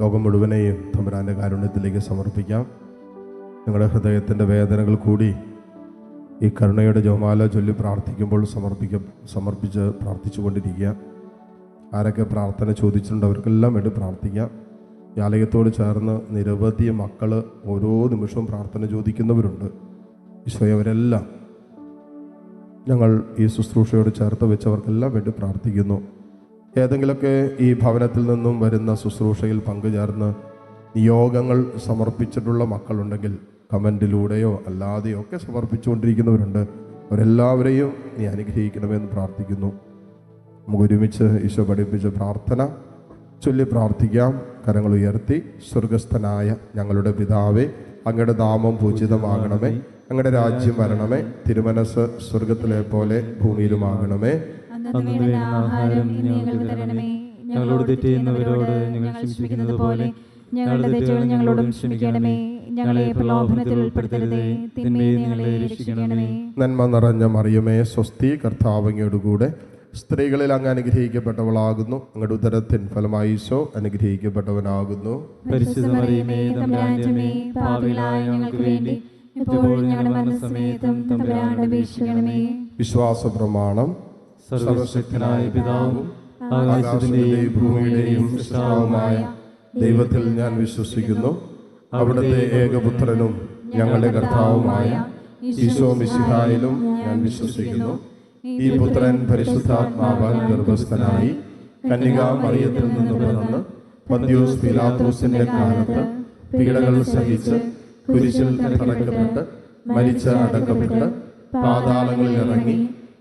ലോകം മുഴുവനെയും തമ്പുരാന്റെ കാരുണ്യത്തിലേക്ക് സമർപ്പിക്കാം. നിങ്ങളുടെ ഹൃദയത്തിന്റെ വേദനകൾ കൂടി ഈ കരുണയുടെ ജോമാല ചൊല്ലി പ്രാർത്ഥിക്കുമ്പോൾ സമർപ്പിക്ക സമർപ്പിച്ച് പ്രാർത്ഥിച്ചു കൊണ്ടിരിക്കുക. ആരൊക്കെ പ്രാർത്ഥന ചോദിച്ചിട്ടുണ്ട് അവർക്കെല്ലാം വേണ്ടി പ്രാർത്ഥിക്കാം. ഈ ആലയത്തോട് ചേർന്ന് നിരവധി മക്കൾ ഓരോ നിമിഷവും പ്രാർത്ഥന ചോദിക്കുന്നവരുണ്ട്. വിശ്വയവരെല്ലാം ഞങ്ങൾ ഈ ശുശ്രൂഷയോട് ചേർത്ത് വെച്ചവർക്കെല്ലാം വേണ്ടി പ്രാർത്ഥിക്കുന്നു. ഏതെങ്കിലുമൊക്കെ ഈ ഭവനത്തിൽ നിന്നും വരുന്ന ശുശ്രൂഷയിൽ പങ്കുചേർന്ന് നിയോഗങ്ങൾ സമർപ്പിച്ചിട്ടുള്ള മക്കളുണ്ടെങ്കിൽ കമന്റിലൂടെയോ അല്ലാതെയോ ഒക്കെ സമർപ്പിച്ചുകൊണ്ടിരിക്കുന്നവരുണ്ട്. അവരെല്ലാവരെയും നീ അനുഗ്രഹിക്കണമെന്ന് പ്രാർത്ഥിക്കുന്നു. നമുക്ക് ഒരുമിച്ച് ഈശോ പഠിപ്പിച്ച പ്രാർത്ഥന ചൊല്ലി പ്രാർത്ഥിക്കാം. കരങ്ങൾ ഉയർത്തി സ്വർഗസ്ഥനായ ഞങ്ങളുടെ പിതാവേ അങ്ങയുടെ നാമം പൂജിതമാകണമേ. അങ്ങയുടെ രാജ്യം വരണമേ. തിരുമനസ് സ്വർഗത്തിലെ പോലെ ഭൂമിയിലുമാകണമേ. അന്നു വേണ്ട ആഹാരം ഇന്ന് ഞങ്ങൾക്ക് തരണമേ. ഞങ്ങളോട് തെറ്റ് ചെയ്യുന്നവരോട് ഞങ്ങൾ ക്ഷമിക്കുന്നത് പോലെ ഞങ്ങളുടെ തെറ്റുകൾ ഞങ്ങളോടും ക്ഷമിക്കണമേ. ഞങ്ങളെ പ്രലോഭനത്തിൽ ഉൾപ്പെടുത്തരുതേ. തിന്മയിൽ ഞങ്ങളെ രക്ഷിക്കണമേ. നന്മ നിറഞ്ഞ മറിയമേ സ്വസ്തി കർത്താവങ്ങയോടുകൂടെ സ്ത്രീകളിൽ അങ്ങ് അനുഗ്രഹിക്കപ്പെട്ടവളാകുന്നു. അങ്ങയുടെ ഉദരത്തിൻ ഫലമായി ഈശോ അനുഗ്രഹിക്കപ്പെട്ടവനാകുന്നു. വിശ്വാസ പ്രമാണം സർവശക്തനായ പിതാവും ആകാശത്തിന്റെയും ഭൂമിയുടെയും സൃഷ്ടാവുമായ ദൈവത്തിൽ ഞാൻ വിശ്വസിക്കുന്നു. അവിടുത്തെ ഏകപുത്രനും ഞങ്ങളുടെ കർത്താവുമായ ഈശോ മിശിഹായിലും ഞാൻ വിശ്വസിക്കുന്നു. ഈ പുത്രൻ പരിശുദ്ധാത്മാവാൽ ഗർഭസ്ഥനായി കന്യകാ മറിയത്തിൽ നിന്ന് പിറന്ന് പന്തിയോസ് പിലാത്തോസിന്റെ കാലത്ത് പീഡകൾ സഹിച്ച് കുരിശിൽ തടക്കപ്പെട്ട് മരിച്ച് അടക്കപ്പെട്ട് പാതാളങ്ങളിൽ ഇറങ്ങി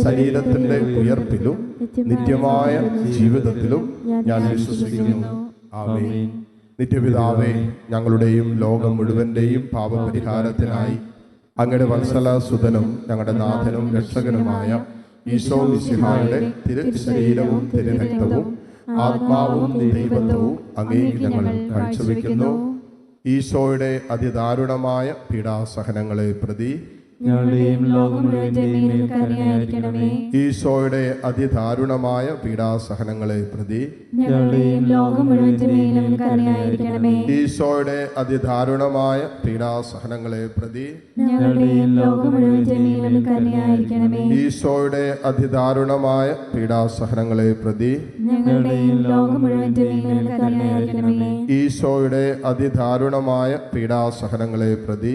ശരീരത്തിന്റെ ഉയർപ്പിലും നിത്യമായ ജീവിതത്തിലും ഞാൻ വിശ്വസിക്കുന്നു. ആമേൻ. നിത്യപിതാവേ ഞങ്ങളുടെയും ലോകം മുഴുവന്റെയും പാപപരിഹാരത്തിനായി അങ്ങയുടെ വത്സല സുതനും ഞങ്ങളുടെ നാഥനും രക്ഷകനുമായ ഈശോ മിശിഹായുടെ തിരു ശരീരവും തിരുരക്തവും ആത്മാവും ദൈവത്വവും അങ്ങേ ഞങ്ങൾ കാഴ്ചവെക്കുന്നു. ഈശോയുടെ അതിദാരുണമായ പീഡാസഹനങ്ങളെ പ്രതി ഞങ്ങളുടെയും ലോകം ഈശോയുടെ അതിദാരുണമായ പീഡാസഹനങ്ങളെ പ്രതി ഞങ്ങളുടെയും ലോകം കരുണയായിരിക്കണമേ. ഈശോയുടെ അതിദാരുണമായ പീഡാസഹനങ്ങളെ പ്രതി ഞങ്ങളുടെയും ലോകം കരുണയായിരിക്കണമേ. ഈശോയുടെ അതിദാരുണമായ പീഡാസഹനങ്ങളെ പ്രതി ഞങ്ങളുടെയും ലോകം കരുണയായിരിക്കണമേ. ഈശോയുടെ അതിദാരുണമായ പീഡാസഹനങ്ങളെ പ്രതി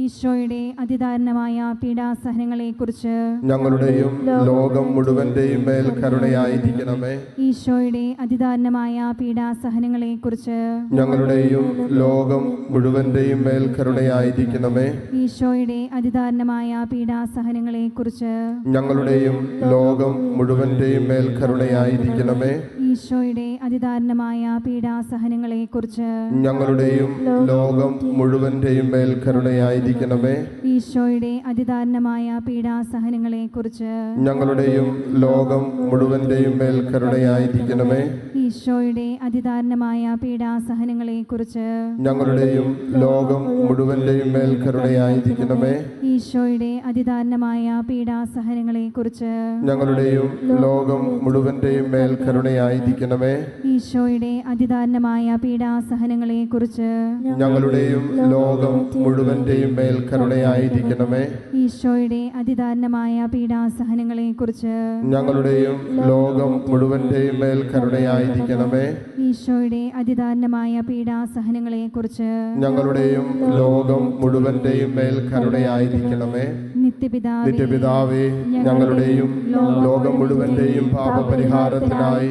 ഈശോയുടെ അതിദാരുണമായ പീഡാസഹനങ്ങളെക്കുറിച്ച് ഞങ്ങളുടെയും ലോകം മുഴുവന്റെയും മേൽ കരുണയായിരിക്കണമേ. ഈശോയുടെ അതിദാരുണമായ പീഡാസഹനങ്ങളെക്കുറിച്ച് ഞങ്ങളുടെയും ലോകം മുഴുവന്റെയും മേൽ കരുണയായിരിക്കണമേ. ഈശോയുടെ അതിദാരുണമായ പീഡാസഹനങ്ങളെക്കുറിച്ച് ഞങ്ങളുടെയും ലോകം മുഴുവന്റെയും മേൽ കരുണയായിരിക്കണമേ. ഈശോയുടെ അതിദാരുണമായ പീഡാസഹനങ്ങളെക്കുറിച്ച് ഞങ്ങളുടെയും ലോകം മുഴുവന്റെയും മേൽ കരുണയായിരിക്കണമേ ഈശോയുടെ അതിദാരണമായ പീഡാസഹനങ്ങളെ കുറിച്ച് ഞങ്ങളുടെയും ലോകം മുഴുവന്റെയും മേൽ കരുണയായിരിക്കണമേ. ഈശോയുടെ പീഡാസഹനങ്ങളെ കുറിച്ച് ഞങ്ങളുടെയും ലോകം മുഴുവന്റെയും മേൽ കരുണയായിരിക്കണമേ. ഈശോയുടെ പീഡാസഹനങ്ങളെ കുറിച്ച് ഞങ്ങളുടെയും ലോകം മുഴുവന്റെയും മേൽ കരുണയായിരിക്കണമേ. ഈശോയുടെ അതിദാരണമായ പീഡാസഹനങ്ങളെ കുറിച്ച് ഞങ്ങളുടെയും ലോകം മുഴുവന്റെയും മേൽ കരുണയായിരിക്കണമേ. ഈശോയുടെ പീഡാസഹനങ്ങളെ കുറിച്ച് ഞങ്ങളുടെയും ലോകം മുഴുവന്റെയും മേൽ കരുണയായിരിക്കണമേ. ഈശോയുടെ പീഡാസഹനങ്ങളെ കുറിച്ച് ഞങ്ങളുടെയും ലോകം മുഴുവന്റെയും മേൽ കരുണയായിരിക്കണമേ. നിത്യപിതാവേ നിത്യപിതാവേ ഞങ്ങളുടെയും ലോകം മുഴുവന്റെയും പാപപരിഹാരത്തിനായി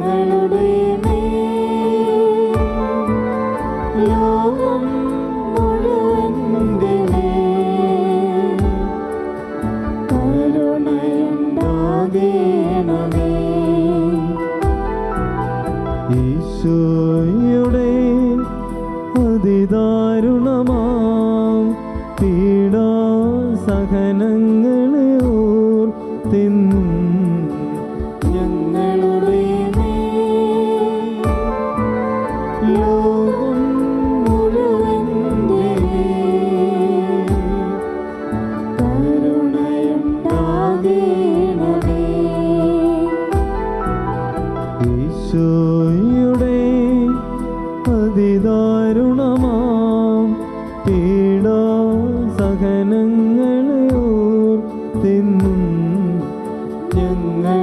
ഞങ്ങളുടെ മേൽ ലോകം ഞങ്ങൾ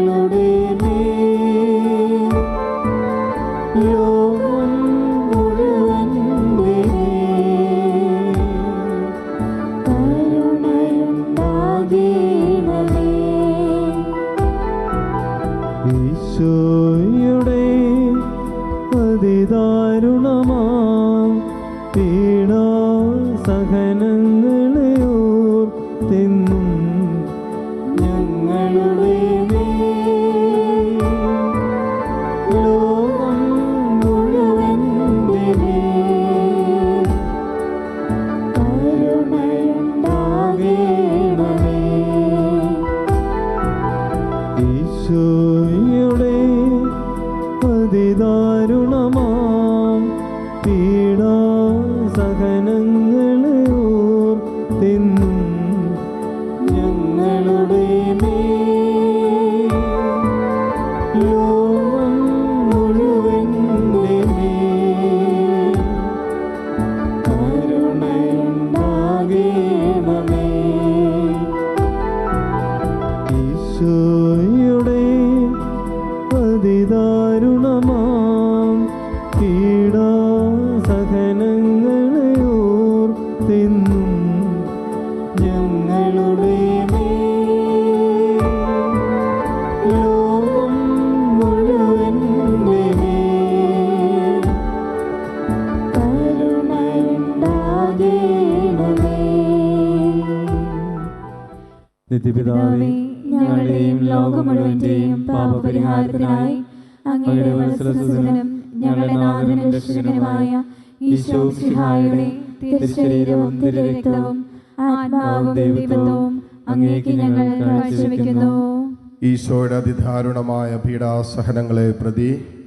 സഹനങ്ങളെ നിത്യപിതാവേ ഞങ്ങളുടെയും ലോകം മുഴുവന്റെയും പാപപരിഹാരത്തിനായി അങ്ങയുടെ ഞങ്ങളുടെ നാഥനും രക്ഷകനുമായ ഈശോ സിഹായുടെ തിരുശരീരവും തിരുരക്തവും ആത്മാവും ദൈവത്വവും അങ്ങേക്ക് ഞങ്ങൾ കാഴ്ചവെക്കുന്നു. ഈശോയുടെ അതിദാരുണമായ പീഡാസഹനങ്ങളെ പ്രതി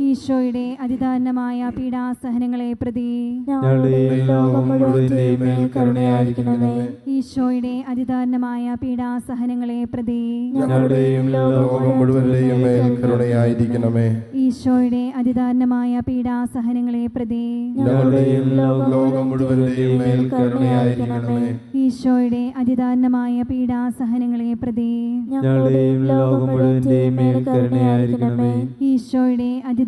ഈശോയുടെ അതിദാനമായ പീഡാസഹനങ്ങളെ പ്രതി. ഈശോയുടെ അതിദാനമായ പീഡാസഹനങ്ങളെ പ്രതി. കരുണയായിരിക്കണമേ. ഈശോയുടെ അതിദാനമായ പീഡാസഹനങ്ങളെ പ്രതി. ഈശോയുടെ അതിദാനമായ പീഡാസഹനങ്ങളെ പ്രതി. ഈശോയുടെ ലോകം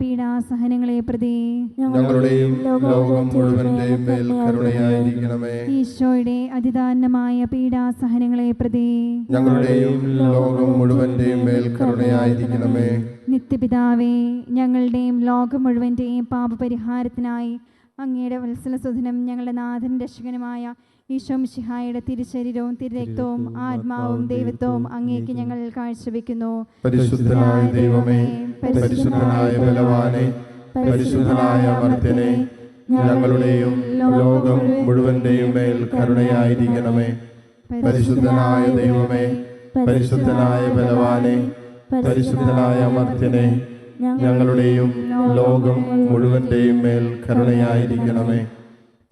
പീഡാസഹനങ്ങളെ പ്രതി. ഞങ്ങളുടെയും ലോകം മുഴുവന്റെയും മേൽ കരുണയായിരിക്കണമേ. ഈശോയുടെ അതിദാരുണമായ പീഡാസഹനങ്ങളെ പ്രതി. ഞങ്ങളുടെയും ലോകം മുഴുവന്റെയും മേൽ കരുണയായിരിക്കണമേ. നിത്യപിതാവേ ഞങ്ങളുടെയും ലോകം മുഴുവന്റെയും പാപപരിഹാരത്തിനായി അങ്ങയുടെ വത്സലസുധനം ഞങ്ങളുടെ നാഥൻ രക്ഷകനുമായ ഈശോ മിശിഹായുടെ തിരുശരീരവും തിരുരക്തവും ആത്മാവും ദൈവത്വവും അങ്ങേക്ക് ഞങ്ങൾ കാഴ്ചവെക്കുന്നു. പരിശുദ്ധനായ ദൈവമേ പരിശുദ്ധനായ ബലവാനെ പരിശുദ്ധനായ അമർത്യനെ ഞങ്ങളുടെയും ലോകം മുഴുവന്റെയും മേൽ കരുണയായിരിക്കണമേ. പരിശുദ്ധനായ ദൈവമേ പരിശുദ്ധനായ ബലവാനെ പരിശുദ്ധനായ അമർത്യനെ ഞങ്ങളുടെയും ലോകം മുഴുവന്റെയും മേൽ കരുണയായിരിക്കണമേ.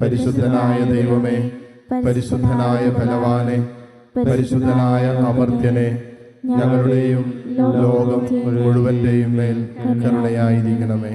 പരിശുദ്ധനായ ദൈവമേ പരിശുദ്ധനായ ബലവാനെ പരിശുദ്ധനായ അമർത്യനെ ഞങ്ങളുടെയും ലോകം മുഴുവന്റെയും മേൽ കരുണയായിരിക്കണമേ.